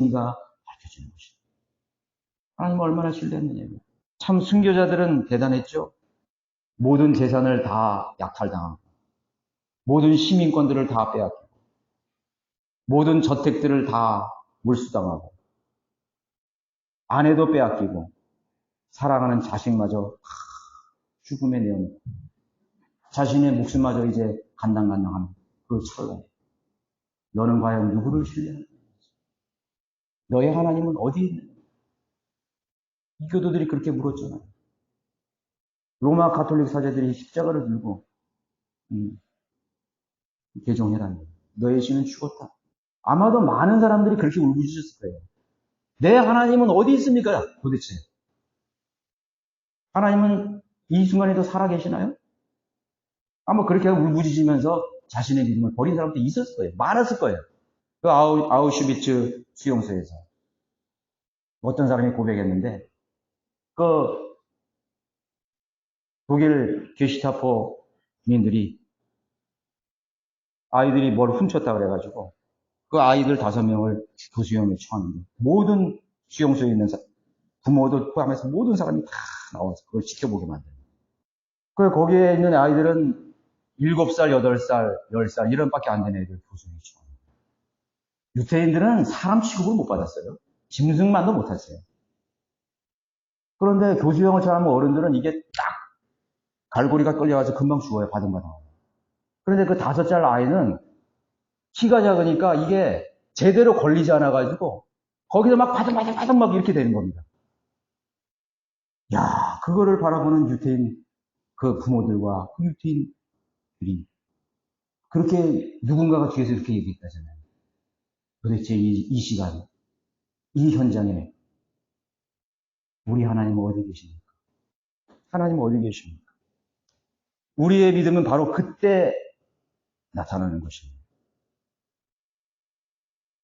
이가 밝혀지는 것입니다. 하나님 얼마나 신뢰했느냐고요. 참 순교자들은 대단했죠. 모든 재산을 다 약탈당하고 모든 시민권들을 다 빼앗기고 모든 저택들을 다 몰수당하고 아내도 빼앗기고 사랑하는 자식마저 죽음에 내어놓고 자신의 목숨마저 이제 간당간당하는 그 찰나에 너는 과연 누구를 신뢰하는? 너의 하나님은 있는 거야? 이 교도들이 그렇게 물었잖아요. 로마 가톨릭 사제들이 십자가를 들고 음, 개종해라는 거예요. 너의 신은 죽었다. 아마도 많은 사람들이 그렇게 울부짖었을 거예요. 내 하나님은 어디 있습니까? 도대체. 하나님은 이 순간에도 살아계시나요? 아마 그렇게 울부짖으면서 자신의 믿음을 버린 사람도 있었을 거예요. 많았을 거예요. 그 아우, 아우슈비츠 수용소에서. 어떤 사람이 고백했는데, 그, 독일 게시타포민들이 아이들이 뭘 훔쳤다 그래가지고, 그 아이들 다섯 명을 교수형에 처하는데, 모든 수용소에 있는 사, 부모도 포함해서 모든 사람이 다 나와서 그걸 지켜보게 만드는 그 거기에 있는 아이들은 7살, 8살, 10살 이런 밖에 안 되는 애들 교수형에 처합니다. 유태인들은 사람 취급을 못 받았어요. 짐승만도 못했어요. 그런데 교수형을 처하는 어른들은 이게 딱 갈고리가 끌려가서 금방 죽어요. 바등바등. 그런데 그 다섯 살 아이는 키가 작으니까 이게 제대로 걸리지 않아가지고 거기서 막 바등바등바등 막 이렇게 되는 겁니다. 야, 그거를 바라보는 유태인 그 부모들과 그 유태인들이 그렇게 누군가가 뒤에서 이렇게 얘기했다잖아요. 도대체 이, 이 시간, 이 현장에 우리 하나님은 어디 계십니까? 하나님은 어디 계십니까? 우리의 믿음은 바로 그때 나타나는 것입니다.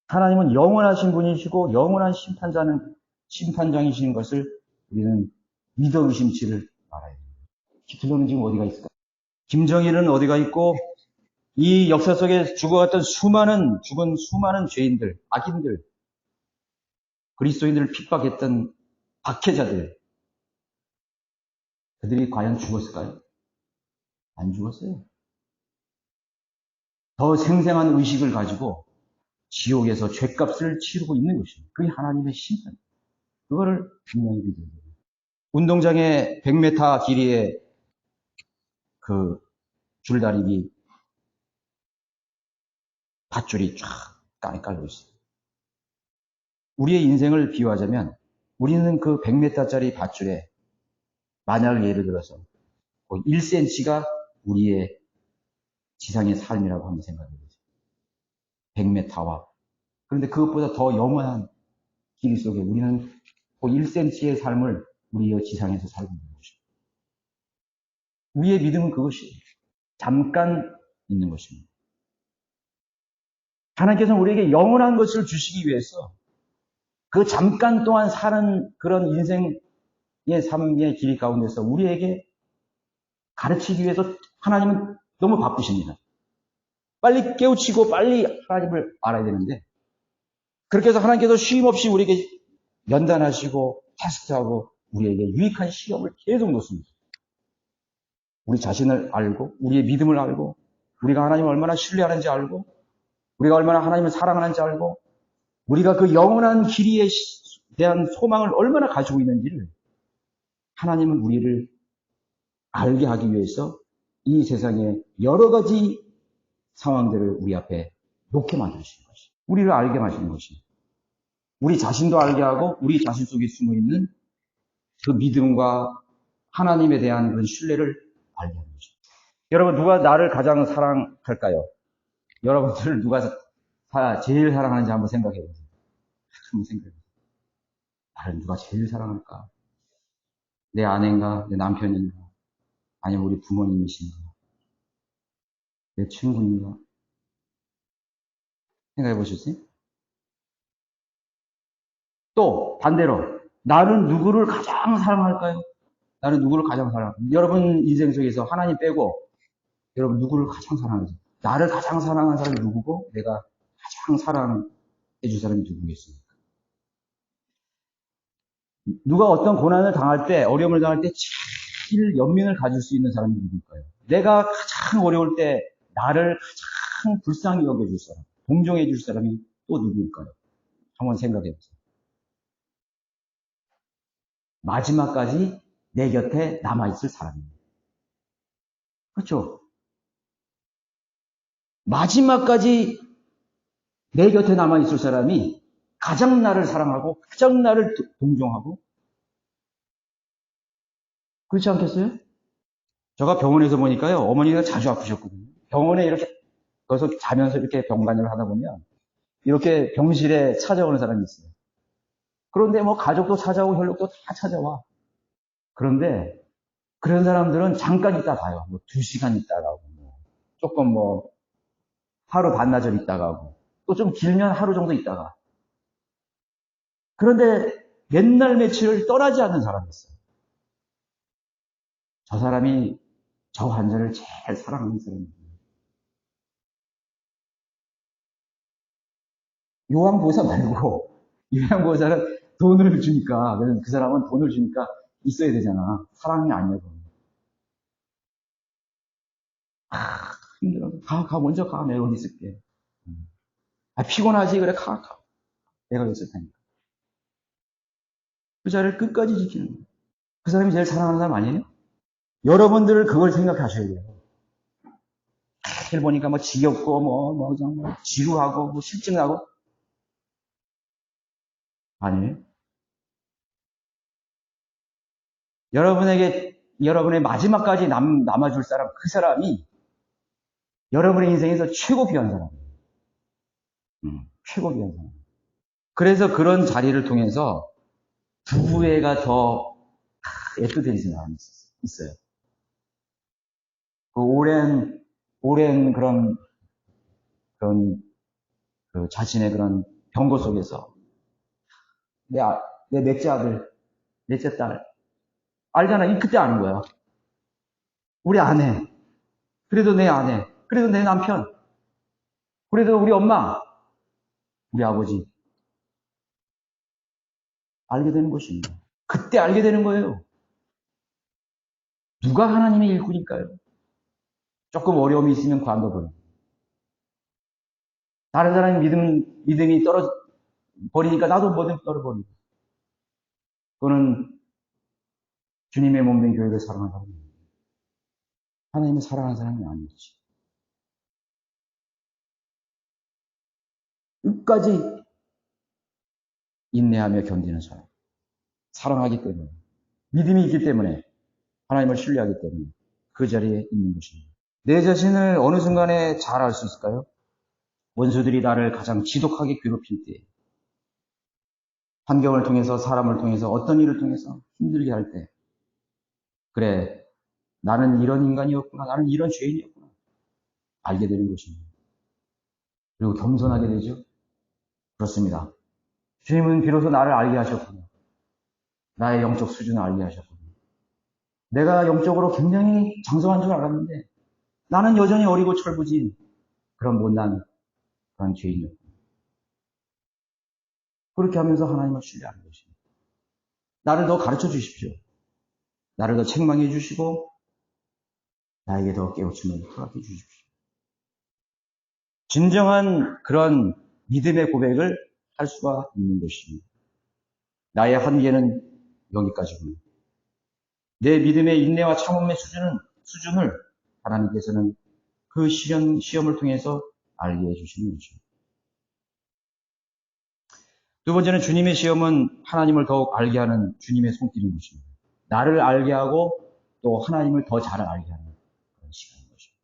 하나님은 영원하신 분이시고 영원한 심판자는 심판장이신 것을 우리는 믿어 의심치를 말아야 됩니다. 히틀러는 지금 어디가 있을까? 김정일은 어디가 있고 이 역사 속에 죽어갔던 수많은 죽은 수많은 죄인들, 악인들, 그리스도인들을 핍박했던 박해자들, 그들이 과연 죽었을까요? 안 죽었어요. 더 생생한 의식을 가지고 지옥에서 죄값을 치르고 있는 것입니다. 그게 하나님의 심판. 그거를 분명히 믿어야 돼요. 운동장에 100m 길이의 그 줄다리기 밧줄이 쫙 깔려 있어요. 우리의 인생을 비유하자면 우리는 그 100m짜리 밧줄에 만약 예를 들어서 1cm가 우리의 지상의 삶이라고 한번 생각해 보세요. 100m와 그런데 그것보다 더 영원한 길 속에 우리는 그 1cm의 삶을 우리의 지상에서 살고 있는 것입니다. 우리의 믿음은 그것이에요. 잠깐 있는 것입니다. 하나님께서는 우리에게 영원한 것을 주시기 위해서 그 잠깐 동안 사는 그런 인생의 삶의 길 가운데서 우리에게 가르치기 위해서 하나님은 너무 바쁘십니다. 빨리 깨우치고 빨리 하나님을 알아야 되는데 그렇게 해서 하나님께서 쉼없이 우리에게 연단하시고 테스트하고 우리에게 유익한 시험을 계속 놓습니다. 우리 자신을 알고 우리의 믿음을 알고 우리가 하나님을 얼마나 신뢰하는지 알고 우리가 얼마나 하나님을 사랑하는지 알고 우리가 그 영원한 길이에 대한 소망을 얼마나 가지고 있는지를 하나님은 우리를 알게 하기 위해서 이 세상의 여러 가지 상황들을 우리 앞에 놓게 만드시는 것이. 우리를 알게 하시는 것이. 우리 자신도 알게 하고 우리 자신 속에 숨어 있는 그 믿음과 하나님에 대한 그런 신뢰를 알게 하는 것이. 여러분 누가 나를 가장 사랑할까요? 여러분들을 누가 제일 사랑하는지 한번 생각해 보세요. 한번 생각해 보세요. 나를 누가 제일 사랑할까? 내 아내인가? 내 남편인가? 아니면 우리 부모님이신가? 내 친구인가? 생각해 보셨어요? 또 반대로 나는 누구를 가장 사랑할까요? 나는 누구를 가장 사랑할까요? 여러분 인생 속에서 하나님 빼고 여러분 누구를 가장 사랑하세요? 나를 가장 사랑하는 사람이 누구고 내가 가장 사랑해 줄 사람이 누구겠습니까? 누가 어떤 고난을 당할 때, 어려움을 당할 때 제일 연민을 가질 수 있는 사람이 누굴까요? 내가 가장 어려울 때 나를 가장 불쌍히 여겨줄 사람, 동정해줄 사람이 또 누구일까요? 한번 생각해 보세요. 마지막까지 내 곁에 남아있을 사람입니다. 그렇죠? 마지막까지 내 곁에 남아 있을 사람이 가장 나를 사랑하고 가장 나를 동정하고. 그렇지 않겠어요? 제가 병원에서 보니까요 어머니가 자주 아프셨거든요. 병원에 이렇게 거기서 자면서 이렇게 병간을 하다 보면 이렇게 병실에 찾아오는 사람이 있어요. 그런데 뭐 가족도 찾아오고 혈육도 다 찾아와. 그런데 그런 사람들은 잠깐 있다 가요. 뭐 두 시간 있다 가고 뭐 조금 뭐 하루 반나절 있다 가고 또 좀 길면 하루 정도 있다가 그런데 옛날 며칠을 떠나지 않는 사람이었어요. 저 사람이 저 환자를 제일 사랑하는 사람입니다. 요한보사 말고 요한보사는 돈을 주니까 그 사람은 돈을 주니까 있어야 되잖아. 사랑이. 그건. 아 힘들어. 가, 가 먼저 가. 내가 어디 있을게. 아 피곤하지 그래 가, 가. 내가 있을 테니까. 그 자리를 끝까지 지키는 거예요. 그 사람이 제일 사랑하는 사람 아니에요? 여러분들 그걸 생각하셔야 돼요. 일 보니까 뭐 지겹고 뭐, 뭐, 뭐 지루하고 뭐 실증나고 아니에요. 여러분에게 여러분의 마지막까지 남, 남아줄 사람 그 사람이 여러분의 인생에서 최고 귀한 사람이에요. 음, 최고 사람. 그래서 그런 자리를 통해서 부부애가 더 애틋해지는 사람이 있어요. 그 오랜, 오랜 그런, 그런, 그 자신의 그런 병고 속에서 내, 아, 내 넷째 아들, 넷째 딸, 알잖아. 이 그때 아는 거야. 우리 아내, 그래도 내 아내, 그래도 내 남편, 그래도 우리 엄마, 우리 아버지, 알게 되는 것입니다. 그때 알게 되는 거예요. 누가 하나님의 일꾼일까요? 조금 어려움이 있으면 관둬버려. 다른 사람이 믿음, 믿음이 떨어 버리니까 나도 뭐든 떨어버리고. 그거는 주님의 몸된 교회를 사랑하는 사람입니다. 하나님을 사랑하는 사람이 아니지. 끝까지 인내하며 견디는 사람. 사랑하기 때문에. 믿음이 있기 때문에. 하나님을 신뢰하기 때문에. 그 자리에 있는 것입니다. 내 자신을 어느 순간에 잘 알 수 있을까요? 원수들이 나를 가장 지독하게 괴롭힐 때. 환경을 통해서, 사람을 통해서, 어떤 일을 통해서 힘들게 할 때. 그래, 나는 이런 인간이었구나. 나는 이런 죄인이었구나. 알게 되는 것입니다. 그리고 겸손하게 되죠? 그렇습니다. 주님은 비로소 나를 알게 하셨군요. 나의 영적 수준을 알게 하셨군요. 내가 영적으로 굉장히 장성한 줄 알았는데 나는 여전히 어리고 철부진 그런 못난 그런 죄인이었군요. 그렇게 하면서 하나님을 신뢰하는 것입니다. 나를 더 가르쳐 주십시오. 나를 더 책망해 주시고 나에게 더 깨우침을 허락해 주십시오. 진정한 그런 믿음의 고백을 할 수가 있는 것입니다. 나의 한계는 여기까지입니다. 내 믿음의 인내와 참음의 수준은, 수준을 하나님께서는 그 시험, 시험을 통해서 알게 해주시는 것입니다. 두 번째는 주님의 시험은 하나님을 더욱 알게 하는 주님의 손길인 것입니다. 나를 알게 하고 또 하나님을 더 잘 알게 하는 그런 시간인 것입니다.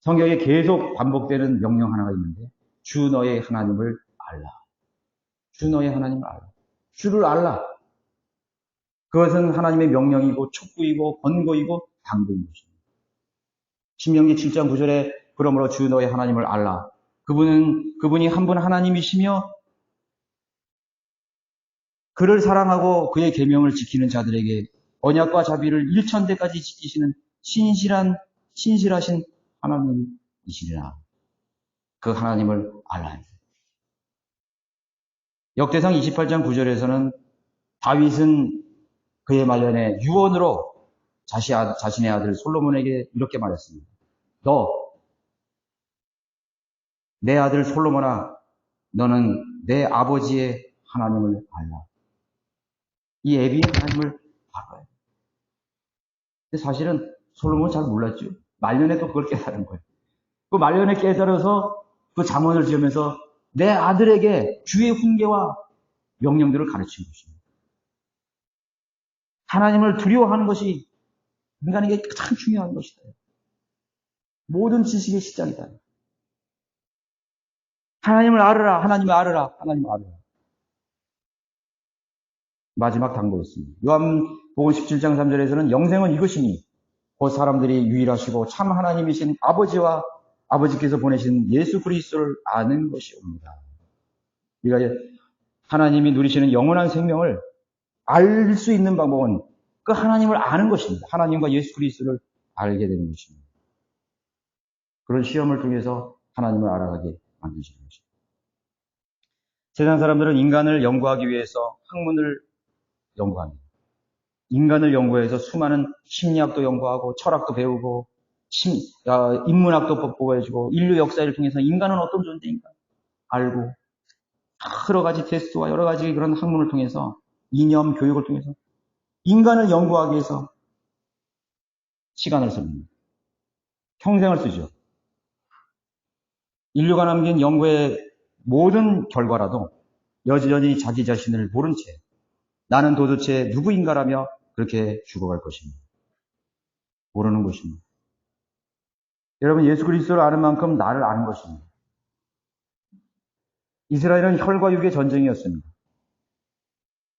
성경에 계속 반복되는 명령 하나가 있는데 주 너의 하나님을 알라. 주 너의 하나님을 알라. 주를 알라. 그것은 하나님의 명령이고 촉구이고 권고이고 당부인 것입니다. 신명기 7장 9절에 그러므로 주 너의 하나님을 알라. 그분은 그분이 한 분 하나님이시며 그를 사랑하고 그의 계명을 지키는 자들에게 언약과 자비를 일천대까지 지키시는 신실한 신실하신 하나님이시리라. 그 하나님을 알라. 역대상 28장 9절에서는 다윗은 그의 말년에 유언으로 자신의 아들 솔로몬에게 이렇게 말했습니다. 너, 내 아들 솔로몬아, 너는 내 아버지의 하나님을 알라. 이 애비의 하나님을 알아야 돼. 근데 사실은 솔로몬은 잘 몰랐죠. 말년에 또 그걸 깨달은 거예요. 그 말년에 깨달아서 그 잠언을 지으면서 내 아들에게 주의 훈계와 명령들을 가르친 것입니다. 하나님을 두려워하는 것이 인간에게 가장 중요한 것이다. 모든 지식의 시작이다. 하나님을 알으라, 하나님을 알으라, 하나님을 알으라. 마지막 당부였습니다. 요한복음 17장 3절에서는 영생은 이것이니 곧 사람들이 유일하시고 참 하나님이신 아버지와 아버지께서 보내신 예수 그리스도를 아는 것이옵니다. 우리가 하나님이 누리시는 영원한 생명을 알 수 있는 방법은 그 하나님을 아는 것입니다. 하나님과 예수 그리스도를 알게 되는 것입니다. 그런 시험을 통해서 하나님을 알아가게 만드시는 것입니다. 세상 사람들은 인간을 연구하기 위해서 학문을 연구합니다. 인간을 연구해서 수많은 심리학도 연구하고 철학도 배우고 심, 어, 인문학도 보여주고 인류 역사를 통해서 인간은 어떤 존재인가 알고 여러 가지 테스트와 여러 가지 그런 학문을 통해서 이념 교육을 통해서 인간을 연구하기 위해서 시간을 씁니다. 평생을 쓰죠. 인류가 남긴 연구의 모든 결과라도 여전히 자기 자신을 모른 채 나는 도대체 누구인가라며 그렇게 죽어갈 것입니다. 모르는 것입니다. 여러분 예수 그리스도를 아는 만큼 나를 아는 것입니다. 이스라엘은 혈과 육의 전쟁이었습니다.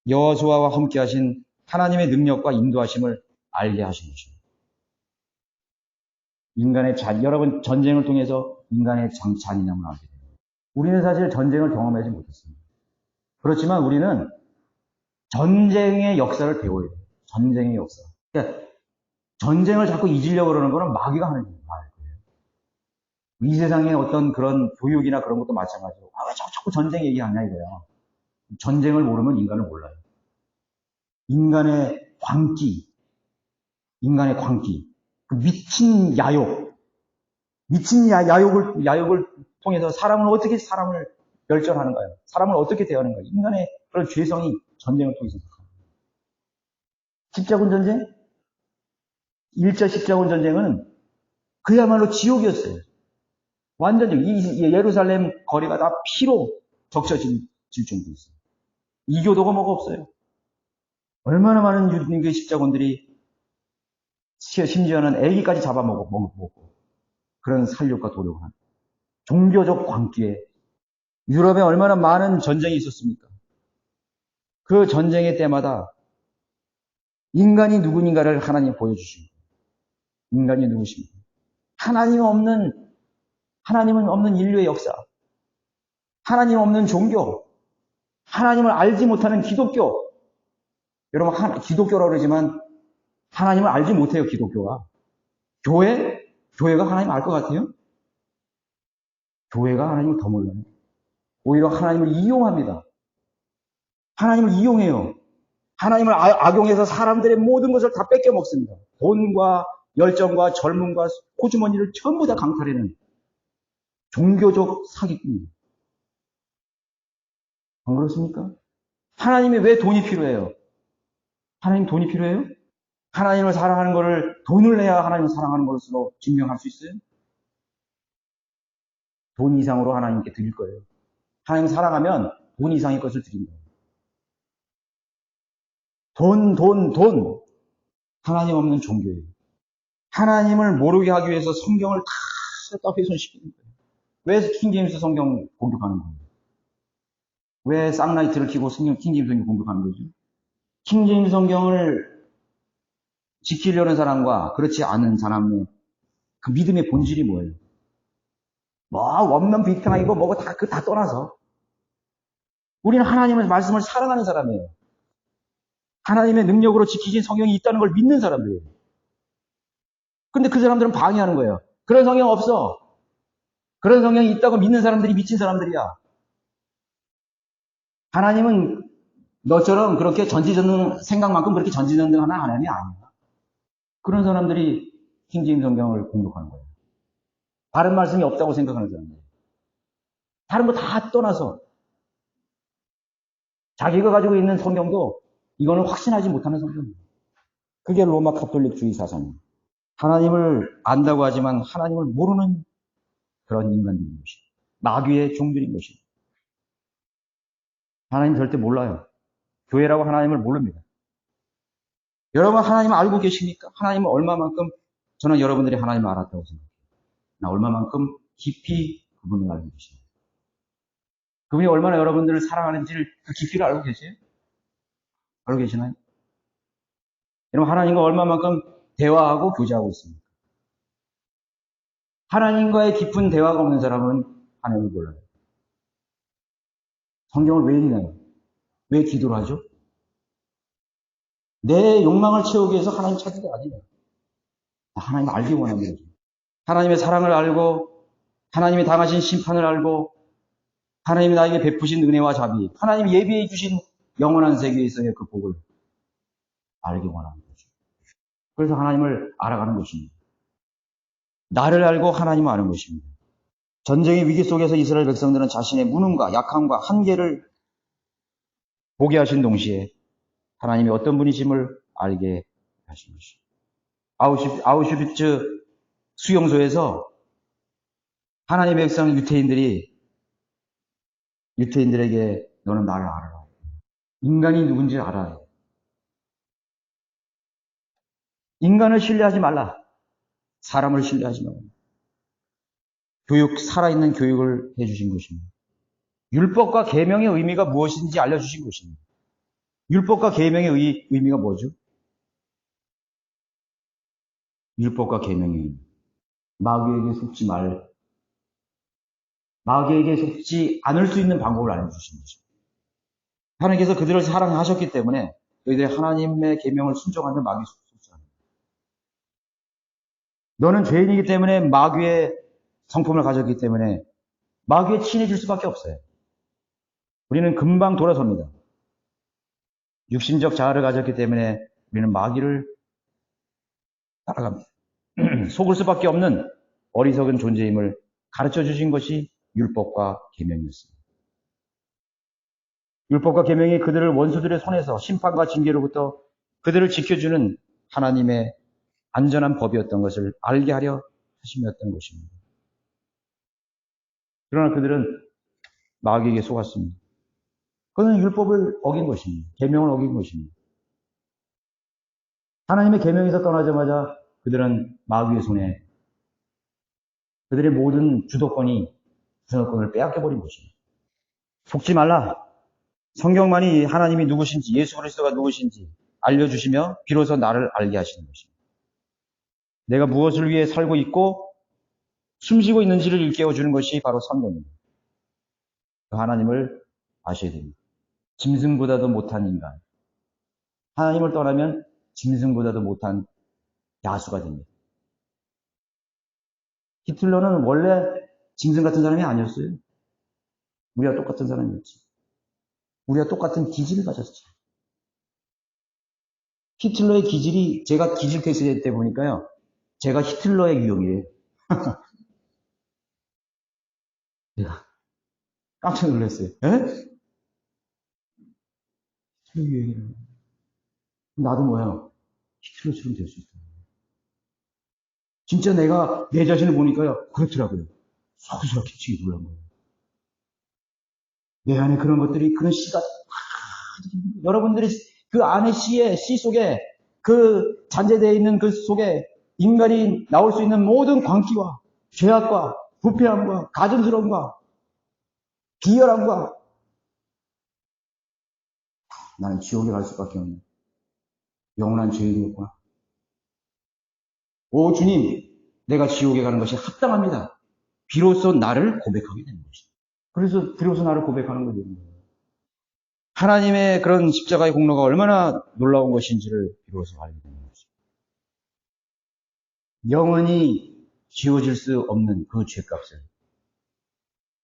여호수아와 함께 하신 하나님의 능력과 인도하심을 알게 하신 것입니다. 인간의 잔, 여러분 전쟁을 통해서 인간의 장, 잔인함을 알게 됩니다. 우리는 사실 전쟁을 경험하지 못했습니다. 그렇지만 우리는 전쟁의 역사를 배워야 돼요. 전쟁의 역사. 그러니까 전쟁을 자꾸 잊으려고 그러는 거는 마귀가 하는 말 거예요. 이 세상의 어떤 그런 교육이나 그런 것도 마찬가지고, 아, 왜 자꾸 전쟁 얘기하냐 이거야. 전쟁을 모르면 인간을 몰라요. 인간의 광기, 인간의 광기, 그 미친 야욕, 미친 야, 야욕을, 야욕을 통해서 사람을 어떻게 사람을 멸절하는가요? 사람을 어떻게 대하는가요? 인간의 그런 죄성이 전쟁을 통해서 십자군 전쟁? 1차 십자군 전쟁은 그야말로 지옥이었어요. 완전히 이 예루살렘 거리가 다 피로 적셔질 정도였어요. 이교도가 뭐가 없어요. 얼마나 많은 유대인의 십자군들이 심지어는 애기까지 잡아먹고 그런 살육과 도력을 한 종교적 광기에 유럽에 얼마나 많은 전쟁이 있었습니까? 그 전쟁의 때마다 인간이 누구인가를 하나님 보여주십니다. 인간이 누구십니까? 하나님 없는, 하나님은 없는 인류의 역사. 하나님 없는 종교. 하나님을 알지 못하는 기독교. 여러분, 하, 기독교라고 그러지만 하나님을 알지 못해요, 기독교가. 교회? 교회가 하나님 알 것 같아요? 교회가 하나님을 더 몰라요. 오히려 하나님을 이용합니다. 하나님을 이용해요. 하나님을 아, 악용해서 사람들의 모든 것을 다 뺏겨 먹습니다. 돈과 열정과 젊음과 호주머니를 전부 다 강탈하는 종교적 사기꾼입니다. 안 그렇습니까? 하나님이 왜 돈이 필요해요? 하나님 돈이 필요해요? 하나님을 사랑하는 것을 돈을 내야 하나님을 사랑하는 것으로 증명할 수 있어요? 돈 이상으로 하나님께 드릴 거예요. 하나님 사랑하면 돈 이상의 것을 드립니다. 돈, 돈, 돈. 하나님 없는 종교예요. 하나님을 모르게 하기 위해서 성경을 다, 다 훼손시키는 거예요. 왜 킹제임스 성경 공격하는 거예요? 왜 쌍라이트를 키고 성경, 킹제임스 성경 공격하는 거죠? 킹제임스 성경을 지키려는 사람과 그렇지 않은 사람의 그 믿음의 본질이 뭐예요? 뭐, 원면 비평이고 뭐고 다, 그 다 떠나서. 우리는 하나님의 말씀을 사랑하는 사람이에요. 하나님의 능력으로 지키신 성경이 있다는 걸 믿는 사람들이에요. 근데 그 사람들은 방해하는 거예요. 그런 성경 없어. 그런 성경이 있다고 믿는 사람들이 미친 사람들이야. 하나님은 너처럼 그렇게 전지전능 생각만큼 그렇게 전지전능하는 하나님이 아니야. 그런 사람들이 킹제임 성경을 공독하는 거예요. 다른 말씀이 없다고 생각하는 사람들. 다른 거 다 떠나서 자기가 가지고 있는 성경도 이거는 확신하지 못하는 성경이에요. 그게 로마 카톨릭 주의 사상이에요. 하나님을 안다고 하지만 하나님을 모르는 그런 인간들인 것이에요. 마귀의 종들인 것이에요. 하나님 절대 몰라요. 교회라고 하나님을 모릅니다. 여러분 하나님 알고 계십니까? 하나님은 얼마만큼 저는 여러분들이 하나님을 알았다고 생각해요. 나 얼마만큼 깊이 그분을 알고 계십니다. 그분이 얼마나 여러분들을 사랑하는지를 그 깊이를 알고 계세요? 알고 계시나요? 여러분 하나님과 얼마만큼 대화하고 교제하고 있습니까? 하나님과의 깊은 대화가 없는 사람은 하나님을 몰라요. 성경을 왜 읽나요? 왜 기도를 하죠? 내 욕망을 채우기 위해서 하나님 찾는 게 아니에요. 하나님 알기 원하는 거죠. 하나님의 사랑을 알고, 하나님이 당하신 심판을 알고, 하나님이 나에게 베푸신 은혜와 자비, 하나님이 예비해 주신 영원한 세계에서의 그 복을 알기 원하는 거죠. 그래서 하나님을 알아가는 것입니다. 나를 알고 하나님을 아는 것입니다. 전쟁의 위기 속에서 이스라엘 백성들은 자신의 무능과 약함과 한계를 보게 하신 동시에 하나님이 어떤 분이심을 알게 하신. 아우슈, 아우슈비츠 수용소에서 하나님의 백성 유태인들이 유태인들에게 너는 나를 알아라. 인간이 누군지 알아야 해. 인간을 신뢰하지 말라. 사람을 신뢰하지 말라. 교육, 살아있는 교육을 해주신 것입니다. 율법과 계명의 의미가 무엇인지 알려주신 것입니다. 율법과 계명의 의, 의미가 뭐죠? 율법과 계명의 의미. 마귀에게 속지 말, 마귀에게 속지 않을 수 있는 방법을 알려주신 것입니다. 하나님께서 그들을 사랑하셨기 때문에 너희들이 하나님의 계명을 순종하면 마귀. 너는 죄인이기 때문에 마귀의 성품을 가졌기 때문에 마귀에 친해질 수밖에 없어요. 우리는 금방 돌아섭니다. 육신적 자아를 가졌기 때문에 우리는 마귀를 따라갑니다. 속을 수밖에 없는 어리석은 존재임을 가르쳐 주신 것이 율법과 계명이었습니다. 율법과 계명이 그들을 원수들의 손에서 심판과 징계로부터 그들을 지켜주는 하나님의 안전한 법이었던 것을 알게 하려 하심이었던 것입니다. 그러나 그들은 마귀에게 속았습니다. 그는 율법을 어긴 것입니다. 계명을 어긴 것입니다. 하나님의 계명에서 떠나자마자 그들은 마귀의 손에 그들의 모든 주도권이 주도권을 빼앗겨버린 것입니다. 속지 말라. 성경만이 하나님이 누구신지 예수 그리스도가 누구신지 알려주시며 비로소 나를 알게 하시는 것입니다. 내가 무엇을 위해 살고 있고 숨쉬고 있는지를 일깨워 주는 것이 바로 성경입니다. 그 하나님을 아셔야 됩니다. 짐승보다도 못한 인간. 하나님을 떠나면 짐승보다도 못한 야수가 됩니다. 히틀러는 원래 짐승 같은 사람이 아니었어요. 우리와 똑같은 사람이었지. 우리와 똑같은 기질을 가졌지. 히틀러의 기질이 제가 기질 테스트 때 보니까요. 제가 히틀러의 유형이에요. 제가 깜짝 놀랐어요. 에? 히틀러 유형이라고. 나도 뭐야. 히틀러처럼 될 수 있다. 진짜 내가 내 자신을 보니까요. 그렇더라고요. 소스라 기치기 놀란 거예요. 내 안에 그런 것들이, 그런 씨가, 여러분들이 그 안에 씨의, 씨 속에, 그 잔재되어 있는 그 속에 인간이 나올 수 있는 모든 광기와 죄악과 부패함과 가증스러움과 비열함과 나는 지옥에 갈 수밖에 없는 영원한 죄인이었구나. 오 주님, 내가 지옥에 가는 것이 합당합니다. 비로소 나를 고백하게 되는 것입니다. 그래서 비로소 나를 고백하는 거예요. 하나님의 그런 십자가의 공로가 얼마나 놀라운 것인지를 비로소 알게 것입니다. 영원히 지워질 수 없는 그 죄값을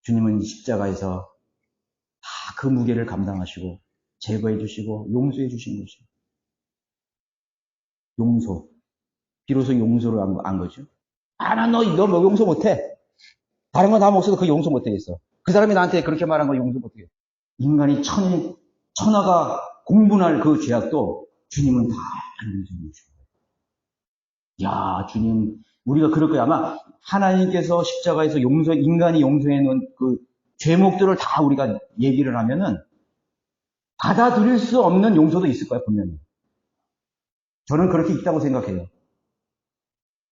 주님은 십자가에서 다 그 무게를 감당하시고 제거해 주시고 용서해 주신 것이요. 용서. 비로소 용서를 한, 거- 한 거죠. 아, 난 너, 너뭐 용서 못해. 다른 건다 못해도 그 용서 못하겠어. 그 사람이 나한테 그렇게 말한 거 용서 못하겠어. 인간이 천, 천하가 공분할 그 죄악도 주님은 다 용서해 거예요. 야, 주님, 우리가 그럴 거야. 아마 하나님께서 십자가에서 용서, 인간이 용서해 놓은 그 죄목들을 다 우리가 얘기를 하면은 받아들일 수 없는 용서도 있을 거야, 분명히. 저는 그렇게 있다고 생각해요.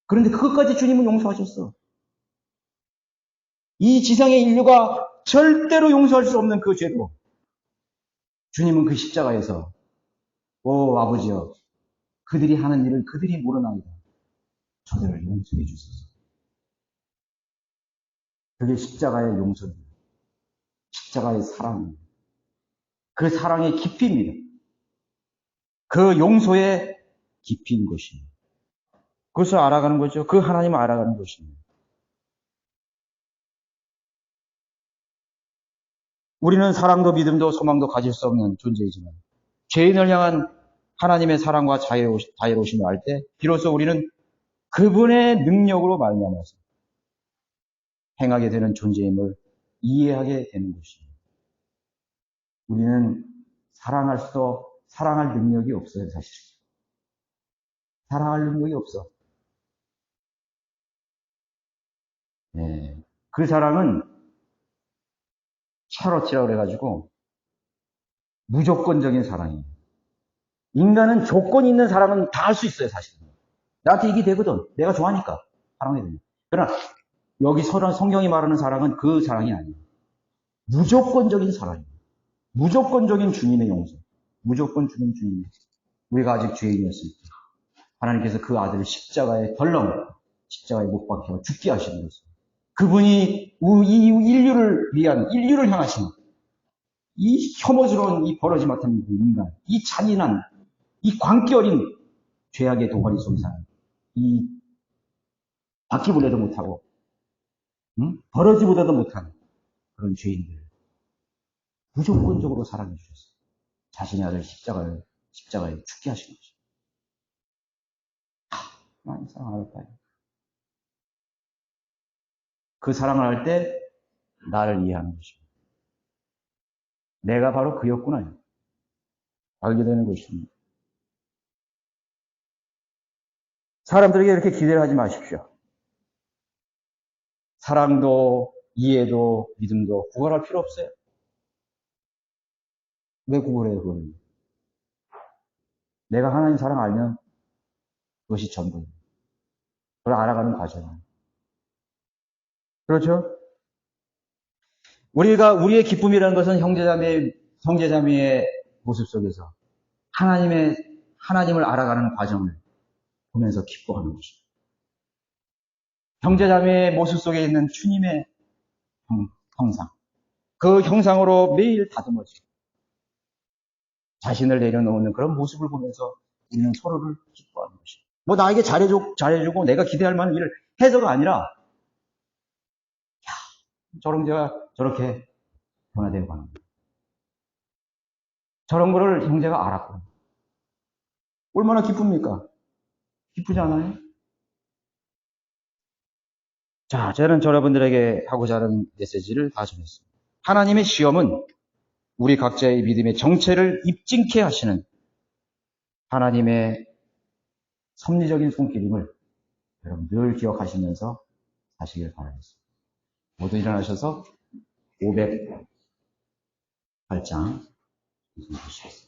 그런데 그것까지 주님은 용서하셨어. 이 지상의 인류가 절대로 용서할 수 없는 그 죄도 주님은 그 십자가에서 오 아버지여 그들이 하는 일을 그들이 모르나이다. 저들을 용서해 주소서. 그게 십자가의 용서입니다. 십자가의 사랑입니다. 그 사랑의 깊이입니다. 그 용서의 깊이인 것입니다. 그것을 알아가는 거죠. 그 하나님을 알아가는 것입니다. 우리는 사랑도 믿음도 소망도 가질 수 없는 존재이지만 죄인을 향한 하나님의 사랑과 자유로- 자유로우심을 알 때 비로소 우리는 그분의 능력으로 말미암아서 행하게 되는 존재임을 이해하게 되는 것입니다. 우리는 사랑할 수도 사랑할 능력이 없어요, 사실. 사랑할 능력이 없어. 네. 그 사랑은 차로치라고 그래가지고 무조건적인 사랑이에요. 인간은 조건 있는 사랑은 다 할 수 있어요, 사실은. 나한테 이게 되거든. 내가 좋아하니까 사랑해 되는. 그러나 여기 서란 성경이 말하는 사랑은 그 사랑이 아니에요. 무조건적인 사랑이에요. 무조건적인 주님의 용서. 무조건 주님 주님. 우리가 아직 죄인이었을 때 하나님께서 그 아들을 십자가에 덜렁 십자가에 못 박혀 죽게 것이에요. 그분이 우- 이 인류를 위한 인류를 향하신 이 혐오스러운 이 버러지 못한 그 인간, 이 잔인한 이 광기 어린 죄악의 도가니 속에 사는 이 바퀴벌레도 못하고 응? 버러지보다도 못한 그런 죄인들 무조건적으로 사랑해 주셨어요. 자신의 아들 십자가를 십자가에 죽게 하신 거죠. 하, 많이 사랑할까요? 그 사랑을 할 때 나를 이해하는 것입니다. 내가 바로 그였구나. 알게 되는 것입니다. 사람들에게 이렇게 기대를 하지 마십시오. 사랑도 이해도 믿음도 구걸할 필요 없어요. 왜 구걸해요, 그걸? 내가 하나님 사랑 알면 그것이 전부입니다. 그걸 알아가는 과정이에요. 그렇죠? 우리가, 우리의 기쁨이라는 것은 형제자매, 형제자매의 모습 속에서 하나님의, 하나님을 알아가는 과정을 보면서 기뻐하는 것입니다. 형제자매의 모습 속에 있는 주님의 형, 형상. 그 형상으로 매일 다듬어지 자신을 내려놓는 그런 모습을 보면서 우리는 서로를 기뻐하는 것입니다. 뭐 나에게 잘해주, 잘해주고 내가 기대할 만한 일을 해서가 아니라 야, 저런 제가 저렇게 변화되어 가는. 저런 거를 형제가 알았고 얼마나 기쁩니까? 기쁘지 않아요? 자, 저는 여러분들에게 하고자 하는 메시지를 다 전했습니다. 하나님의 시험은 우리 각자의 믿음의 정체를 입증케 하시는 하나님의 섭리적인 손길임을 여러분 늘 기억하시면서 사시길 바라겠습니다. 모두 일어나셔서 508장 보시겠습니다.